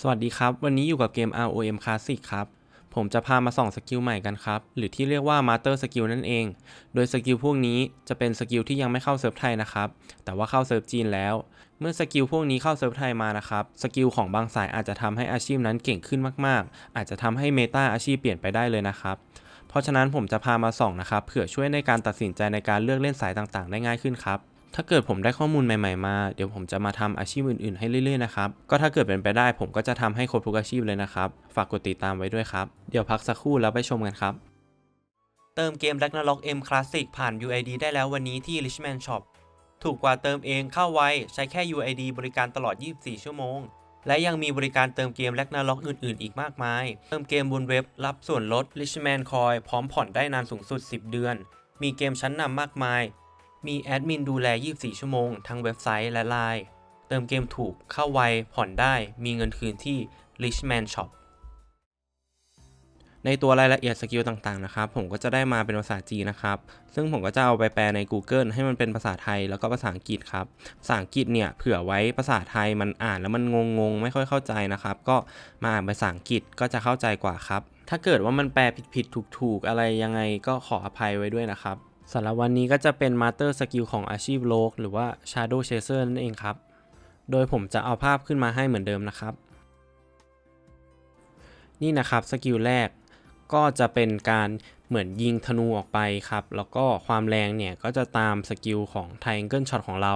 สวัสดีครับ วันนี้อยู่กับเกม ROM Classic ครับ ผมจะพามาส่องสกิลใหม่กันครับ หรือที่เรียกว่า Master Skill นั่นเอง โดยสกิลพวกนี้จะเป็นสกิลที่ยังไม่เข้าเซิร์ฟไทยนะครับ แต่ว่าเข้าเซิร์ฟจีนแล้ว เมื่อสกิลพวกนี้เข้าเซิร์ฟไทยมานะครับ สกิลของบางสายอาจจะทำให้อาชีพนั้นเก่งขึ้นมาก ๆ อาจจะทำให้เมตาอาชีพเปลี่ยนไปได้เลยนะครับ เพราะฉะนั้นผมจะพามาส่องนะครับ เผื่อช่วยในการตัดสินใจในการเลือกเล่นสายต่าง ๆ ได้ง่ายขึ้นครับ ถ้าเกิดผมได้ข้อมูลใหม่ๆมา เดี๋ยวผมจะมาทำอาชีพอื่นๆให้เรื่อยๆนะครับ ก็ถ้าเกิดเป็นไปได้ผมก็จะทำให้ครบทุกอาชีพเลยนะครับ ฝากกดติดตามไว้ด้วยครับ เดี๋ยวพักสักครู่แล้วไปชมกันครับ เติมเกม Ragnarok M Classic ผ่าน UID ได้แล้ววันนี้ที่ Richman Shop ถูกกว่าเติมเองเข้าไวใช้แค่ UID บริการตลอด 24 ชั่วโมง และยังมีบริการเติมเกม Ragnarok อื่นๆ อีกมากมาย เติมเกมบนเว็บรับส่วนลด Richman Coin พร้อมผ่อนได้นานสูงสุด 10 เดือน มีเกมชั้นนำมากมาย มีแอดมินดูแล 24 ชั่วโมง ทั้งเว็บไซต์และไลน์เติมเกมถูกเข้าไว ผ่อนได้ มีเงินคืนที่ Richman Shop ในตัวรายละเอียดสกิลต่างๆนะครับ ผมก็จะได้มาเป็นภาษาจีนนะครับ ซึ่งผมก็จะเอาไปแปลใน Google ให้มันเป็นภาษาไทยแล้วก็ภาษาอังกฤษครับ ภาษาอังกฤษเนี่ยเผื่อไว้ภาษาไทยมันอ่านแล้วมันงงๆ ไม่ค่อยเข้าใจนะครับ ก็มาอ่านภาษาอังกฤษก็จะเข้าใจกว่าครับ ถ้าเกิดว่ามันแปลผิดๆถูกๆ อะไรยังไงก็ขออภัยไว้ด้วยนะครับ สำหรับวันนี้ก็จะเป็น Master Skill ของอาชีพโลกหรือว่า Shadow Chaser นั่นเองครับ โดยผมจะเอาภาพขึ้นมาให้เหมือนเดิมนะครับ นี่นะครับสกิลแรกก็จะเป็นการเหมือนยิงธนูออกไปครับ แล้วก็ความแรงเนี่ย ก็จะตามสกิลของ Triangle Shot ของเรา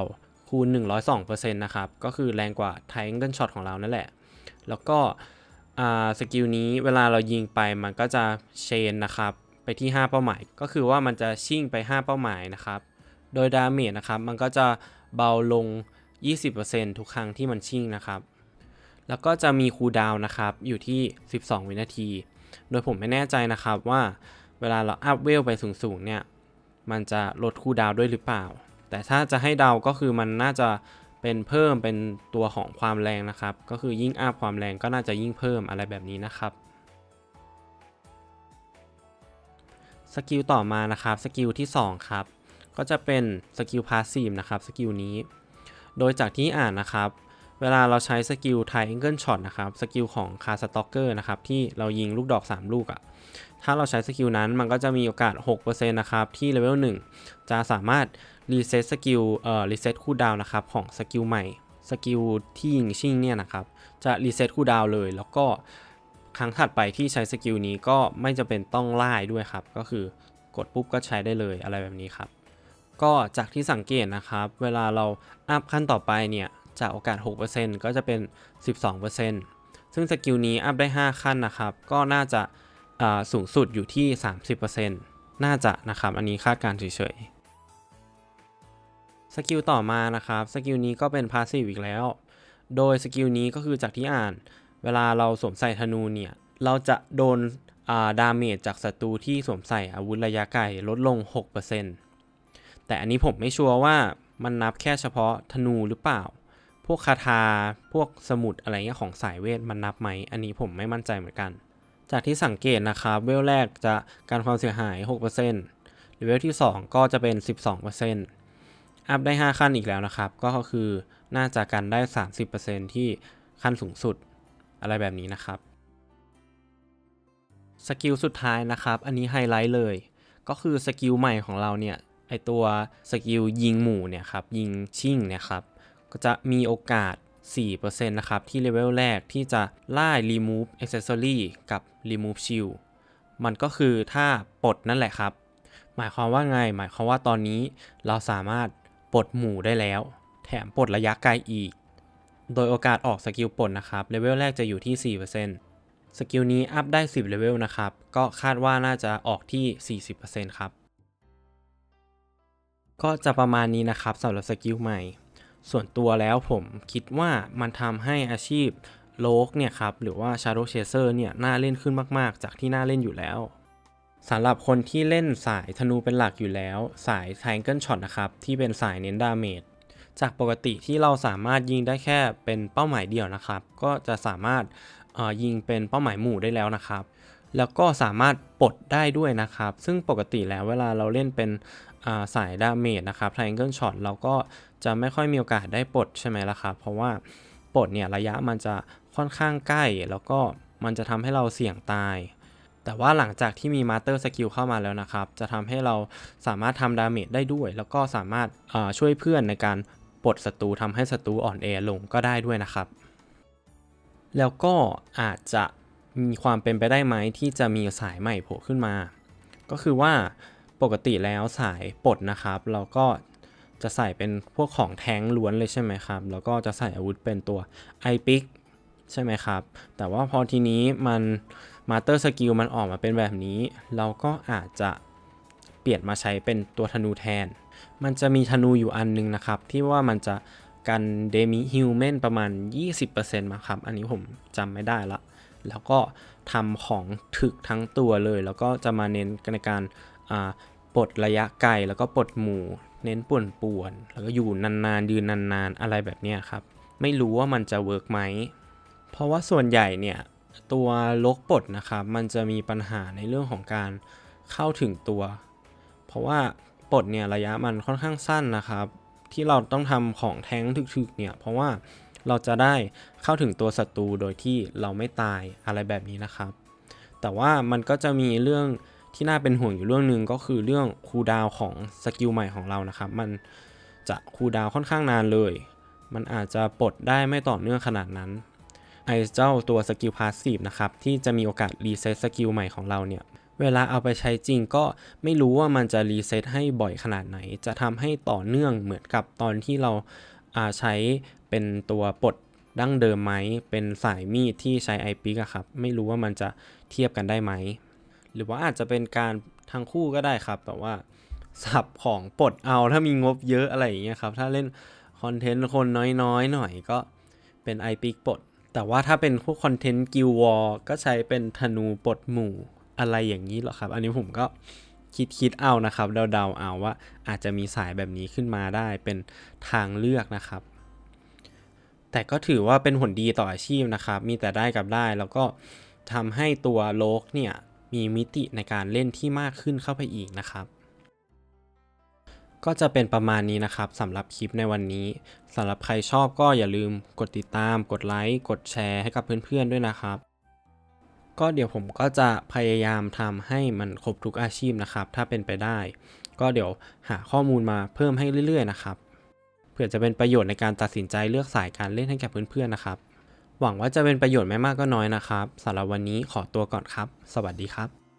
คูณ 102%นะครับ ก็คือแรงกว่า Triangle Shot ของเรานั่นแหละ แล้วก็สกิลนี้เวลาเรายิงไปมันก็จะเชนนะครับ ที่ 5 เป้าหมาย ก็คือว่ามันจะชิ่งไป 5 เป้าหมายนะครับ โดยดาเมจนะครับมันก็จะเบาลง 20%ทุกครั้งที่มันชิ่งนะครับ แล้วก็จะมีคูลดาวน์นะครับอยู่ที่ 12 วินาที โดยผมไม่แน่ใจนะครับว่าเวลาเราอัพเวลไปสูงๆเนี่ยมันจะลดคูลดาวน์ด้วยหรือเปล่า แต่ถ้าจะให้เดาก็คือมันน่าจะเป็นเพิ่มเป็นตัวของความแรงนะครับ ก็คือยิ่งอัพความแรงก็น่าจะยิ่งเพิ่มอะไรแบบนี้นะครับ สกิลต่อมานะครับสกิลที่ 2 ครับ ก็จะเป็นสกิลพาสซีฟนะครับสกิลนี้ โดยจากที่อ่านนะครับ เวลาเราใช้สกิล Triangle Shot นะครับสกิลของคาสต็อกเกอร์นะครับที่เรายิงลูกดอก 3 ลูกอะ่ะถ้าเราใช้สกิลนั้นมันก็จะมีโอกาส 6%นะครับที่เลเวล1จะสามารถรีเซ็ตสกิลเอ่อรีเซ็ตคูลดาวน์นะครับของสกิลใหม่สกิลที่ยิงชิ่งเนี่ยนะครับจะรีเซ็ตคูลดาวน์เลย แล้วก็ ครั้งถัดไปที่ใช้สกิลนี้ก็ไม่จำเป็นต้องไล่ด้วยครับ ก็คือกดปุ๊บก็ใช้ได้เลยอะไรแบบนี้ครับ ก็จากที่สังเกตนะครับ เวลาเราอัพขั้นต่อไปเนี่ยจากโอกาส 6%ก็จะเป็น 12%ซึ่งสกิลนี้อัพได้ 5 ขั้นนะครับ ก็น่าจะสูงสุดอยู่ที่ 30%น่าจะนะครับ อันนี้คาดการณ์เฉยๆ สกิลต่อมานะครับ สกิลนี้ก็เป็นพาสซีฟอีกแล้ว โดยสกิลนี้ก็คือจากที่อ่าน เวลาเราสวมใส่ธนูเนี่ย เราจะโดนดาเมจจากศัตรูที่สวมใส่อาวุธระยะไกลลดลง 6%แต่อันนี้ผมไม่ชัวร์ว่ามันนับแค่เฉพาะธนูหรือเปล่า พวกคาถา พวกสมุดอะไรเงี้ยของสายเวทมันนับไหม อันนี้ผมไม่มั่นใจเหมือนกัน จากที่สังเกตนะครับ เวลแรกจะการความเสียหาย 6%เลเวลที่ 2 ก็จะเป็น 12%อัพได้ 5 ขั้นอีกแล้วนะครับ ก็คือน่าจะกันได้ 30%ที่ขั้นสูงสุด อะไรแบบนี้นะครับสกิลสุดท้ายนะครับ อันนี้ไฮไลท์เลย ก็คือสกิลใหม่ของเราเนี่ยไอตัวสกิลยิงหมู่เนี่ยครับยิงชิ่งเนี่ยครับก็จะมีโอกาส 4%นะครับที่เลเวลแรกที่จะไล่ remove accessory กับ remove shield มันก็คือถ้าปลดนั่นแหละครับ หมายความว่าไง หมายความว่าตอนนี้เราสามารถปลดหมู่ได้แล้ว แถมปลดระยะไกลอีก โดยโอกาสออกสกิลปลดนะครับเลเวลแรกจะอยู่ที่ 4%สกิลนี้อัพได้ 10เลเวลนะครับ ก็คาดว่าน่าจะออกที่ 40%ครับ ก็จะประมาณนี้นะครับสำหรับสกิลใหม่ ส่วนตัวแล้วผมคิดว่ามันทำให้อาชีพโลกเนี่ยครับ หรือว่า Shadow Chaser เนี่ยน่าเล่นขึ้นมากๆ จากที่น่าเล่นอยู่แล้วสำหรับคนที่เล่นสายธนูเป็นหลักอยู่แล้ว สาย Triangle Shot นะครับ ที่เป็นสายเน้นดาเมจ จากปกติที่เราสามารถยิงได้แค่เป็นเป้าหมายเดียวนะครับ ก็จะสามารถยิงเป็นเป้าหมายหมู่ได้แล้วนะครับ แล้วก็สามารถปลดได้ด้วยนะครับ ซึ่งปกติแล้วเวลาเราเล่นเป็นสายดาเมจนะครับ Triangle Shot เราก็จะไม่ค่อยมีโอกาสได้ปลดใช่ไหมล่ะครับ เพราะว่าปลดเนี่ยระยะมันจะค่อนข้างใกล้ แล้วก็มันจะทำให้เราเสี่ยงตาย แต่ว่าหลังจากที่มีมาสเตอร์สกิลเข้ามาแล้วนะครับ จะทำให้เราสามารถทำดาเมจได้ด้วย แล้วก็สามารถช่วยเพื่อนในการ ปลดศัตรูทำให้ศัตรูอ่อนแอลงก็ได้ด้วยนะครับ แล้วก็อาจจะมีความเป็นไปได้ไหมที่จะมีสายใหม่โผล่ขึ้นมา ก็คือว่าปกติแล้วสายปลดนะครับ เราก็จะใส่เป็นพวกของแท้งล้วนเลยใช่ไหมครับ แล้วก็จะใส่อาวุธเป็นตัวไอปิกใช่ไหมครับ แต่ว่าพอทีนี้มันมาเตอร์สกิลมันออกมาเป็นแบบนี้ เราก็อาจจะเปลี่ยนมาใช้เป็นตัวธนูแทน มันจะมีธนูอยู่อันนึงนะครับ ที่ว่ามันจะกันเดมิฮิวแมนประมาณ 20%มาครับ อันนี้ผมจำไม่ได้ละ แล้วก็ทำของถึกทั้งตัวเลย แล้วก็จะมาเน้นในการปลดระยะไกลแล้วก็ปลดหมู่เน้นป่วนป่วนๆแล้วก็อยู่นานๆยืนนานๆ อะไรแบบนี้ครับ ไม่รู้ว่ามันจะเวิร์กไหม เพราะว่าส่วนใหญ่เนี่ย ตัวลกปลดนะครับ มันจะมีปัญหาในเรื่องของการเข้าถึงตัว เพราะว่า ปลดเนี่ยระยะมันค่อนข้างสั้นนะครับ ที่เราต้องทำของแท้งถึกๆเนี่ยเพราะว่าเราจะได้เข้าถึงตัวศัตรูโดยที่เราไม่ตายอะไรแบบนี้นะครับ แต่ว่ามันก็จะมีเรื่องที่น่าเป็นห่วงอยู่เรื่องหนึ่งก็คือเรื่องคูดาวของสกิลใหม่ของเรานะครับ มันจะคูดาวค่อนข้างนานเลย มันอาจจะปลดได้ไม่ต่อเนื่องขนาดนั้นไอเจ้าตัวสกิลพาสซีฟนะครับที่จะมีโอกาสรีเซ็ตสกิลใหม่ของเราเนี่ย เวลาเอาไปใช้จริงก็ไม่รู้ว่ามันจะรีเซ็ตให้บ่อยขนาดไหน จะทำให้ต่อเนื่องเหมือนกับตอนที่เราาใช้เป็นตัวปลดดั้งเดิมไหม เป็นสายมีดที่ใช้ไอปิกอะครับ ไม่รู้ว่ามันจะเทียบกันได้ไหม หรือว่าอาจจะเป็นการทั้งคู่ก็ได้ครับแบบว่าสับของปลดเอาถ้ามีงบเยอะอะไรอย่างเงี้ยครับ ถ้าเล่นคอนเทนต์คนน้อยๆ หน่อยก็เป็นไอปิกปลด แต่ว่าถ้าเป็นพวกคอนเทนต์กิลวอร์ก็ใช้เป็นธนูปลดหมู่ อะไรอย่างนี้เหรอครับ อันนี้ผมก็คิดคิดเอานะครับเดาๆเอาว่าอาจจะมีสายแบบนี้ขึ้นมาได้เป็นทางเลือกนะครับ แต่ก็ถือว่าเป็นผลดีต่ออาชีพนะครับ มีแต่ได้กับได้แล้วก็ทำให้ตัวโลกเนี่ยมีมิติในการเล่นที่มากขึ้นเข้าไปอีกนะครับ ก็จะเป็นประมาณนี้นะครับสำหรับคลิปในวันนี้สำหรับใครชอบก็อย่าลืมกดติดตาม กดไลค์กดแชร์ให้กับเพื่อนๆด้วยนะครับ ก็เดี๋ยวผมก็จะพยายามทำให้มันครบทุกอาชีพนะครับ ถ้าเป็นไปได้ ก็เดี๋ยวหาข้อมูลมาเพิ่มให้เรื่อยๆนะครับเพื่อจะเป็นประโยชน์ในการตัดสินใจเลือกสายการเล่นให้กับเพื่อนๆนะครับ หวังว่าจะเป็นประโยชน์ไม่มากก็น้อยนะครับสำหรับวันนี้ขอตัวก่อนครับ สวัสดีครับ